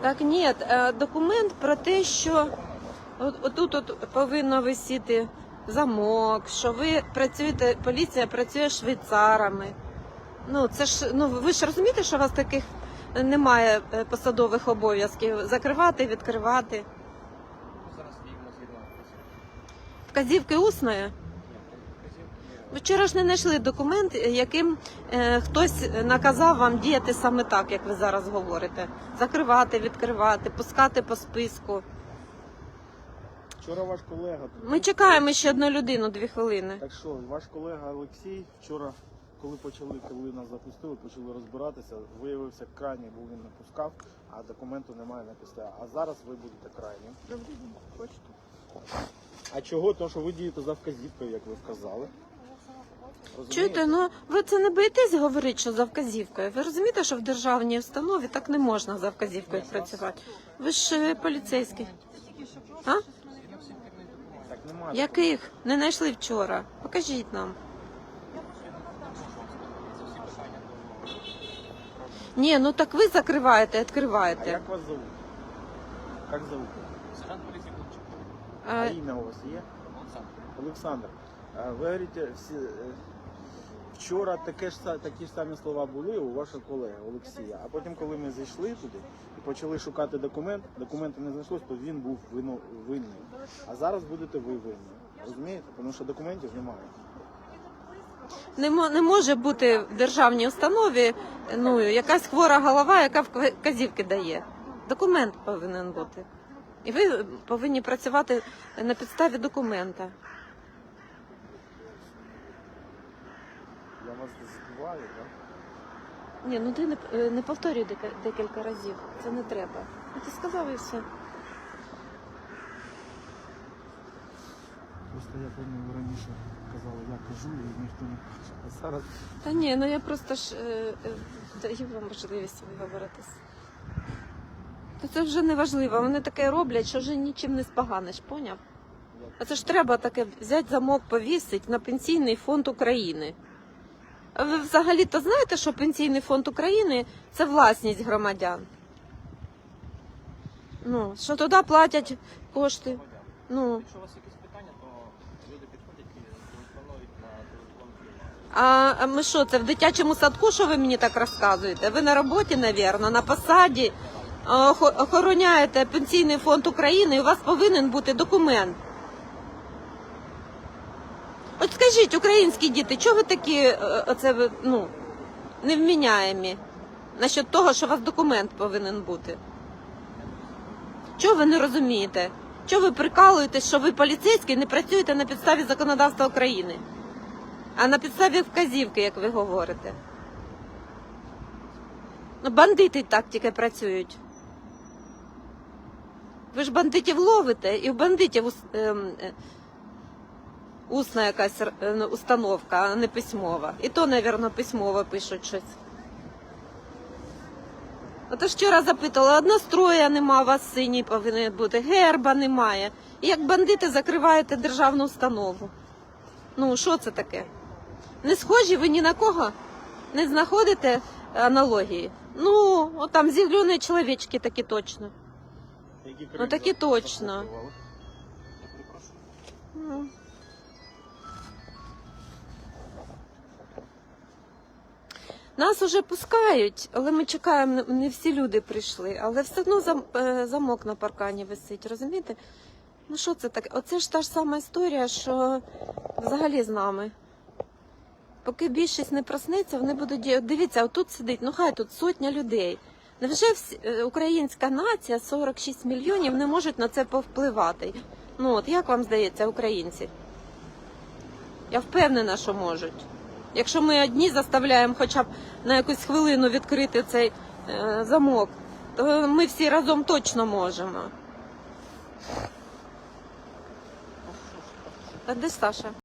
Так ні, е, документ про те, що от, отут от повинно висіти замок, що ви працюєте, поліція працює швейцарами. Ну, це ж ну ви ж розумієте, що у вас таких немає е, посадових обов'язків закривати, відкривати. Вказівки усної. Ви Вчора ж не знайшли документ, яким е, хтось наказав вам діяти саме так, як ви зараз говорите. Закривати, відкривати, пускати по списку. Вчора ваш колега. Ми чекаємо ще одну людину, дві хвилини. Так що, ваш колега Олексій вчора, коли почали, коли нас запустили, почали розбиратися, виявився крайній, бо він не пускав, а документу немає на підставі. А зараз ви будете крайнім. А чого? Тому що ви дієте за вказівкою, як ви вказали. Розумієте? Чуєте, ну ви це не боїтесь говорити, що за вказівкою? Ви розумієте, що в державній установі так не можна за вказівкою працювати? Ви ж е, поліцейський. А? Яких? Не знайшли вчора. Покажіть нам. Ні, ну так ви закриваєте, А відкриваєте. як вас зовут? Як зовут? Сержант поліції. А А, ім'я у вас є? Олександр. Олександр, а ви говорите, всі, е, вчора таке ж, такі ж самі слова були у вашого колеги Олексія. А потім, коли ми зайшли туди і почали шукати документ, документу не знайшлось, то він був вино, винний. А зараз будете ви винні. Розумієте? Тому що документів немає. не, не може бути в державній установі ну, якась хвора голова, яка вказівки дає. Документ повинен бути. І ви повинні працювати на підставі документа. Я вас збиваю, так? Ні, ну ти не, е, не повторюй декілька разів. Це не треба. Ну, Ти сказав і все. Просто я пам'ятаю, ви раніше казали, я кажу, і ніхто не каже. А зараз Та ні, ну я просто ж е, е, даю вам можливість виговоритись. То це вже не важливо. Вони таке роблять, що вже нічим не споганиш, поняв? А це ж треба таке взяти замок, повісити на пенсійний фонд України. Ви взагалі-то знаєте, що пенсійний фонд України це власність громадян? Ну, що туди платять кошти. Ну. Якщо у вас якісь питання, то люди підходять і телефонують на телефон. А ми що, це в дитячому садку, що ви мені так розказуєте? Ви на роботі, навірно, на посаді охороняєте пенсійний фонд України, і у вас повинен бути документ. От скажіть, українські діти, чого ви такі е, оце ви, ну, невміняємі насчет того, що у вас документ повинен бути? Чого ви не розумієте? Чого ви прикалуєтесь, що ви поліцейський не працюєте на підставі законодавства України? А на підставі вказівки, як ви говорите. Ну, бандити так тільки працюють. Ви ж бандитів ловите, і в бандитів ем, е, усна якась е, ну, установка, а не письмова. І то, мабуть, письмово пишуть щось. Ото вчора запитала, одностроя нема, у вас синій повинен бути, герба немає. І як бандити закриваєте державну установу. Ну, що це таке? Не схожі ви ні на кого? Не знаходите аналогії? Ну, от там зелені чоловічки такі точно. Ну, такі точно. Ну. Нас уже пускають, але ми чекаємо, не- всі люди прийшли. Але все одно зам, е, замок на паркані висить, розумієте? Ну що це таке? Оце ж та ж сама історія, що взагалі з нами. Поки більшість не проснеться, вони будуть ді- Дивіться, отут сидить, ну хай тут сотня людей. Невже всі, е, українська нація, 46 мільйонів, не можуть на це повпливати? Ну от як вам здається, українці? Я впевнена, що можуть. Якщо ми одні заставляємо хоча б на якусь хвилину відкрити цей е, замок, то ми всі разом точно можемо. А де Саша?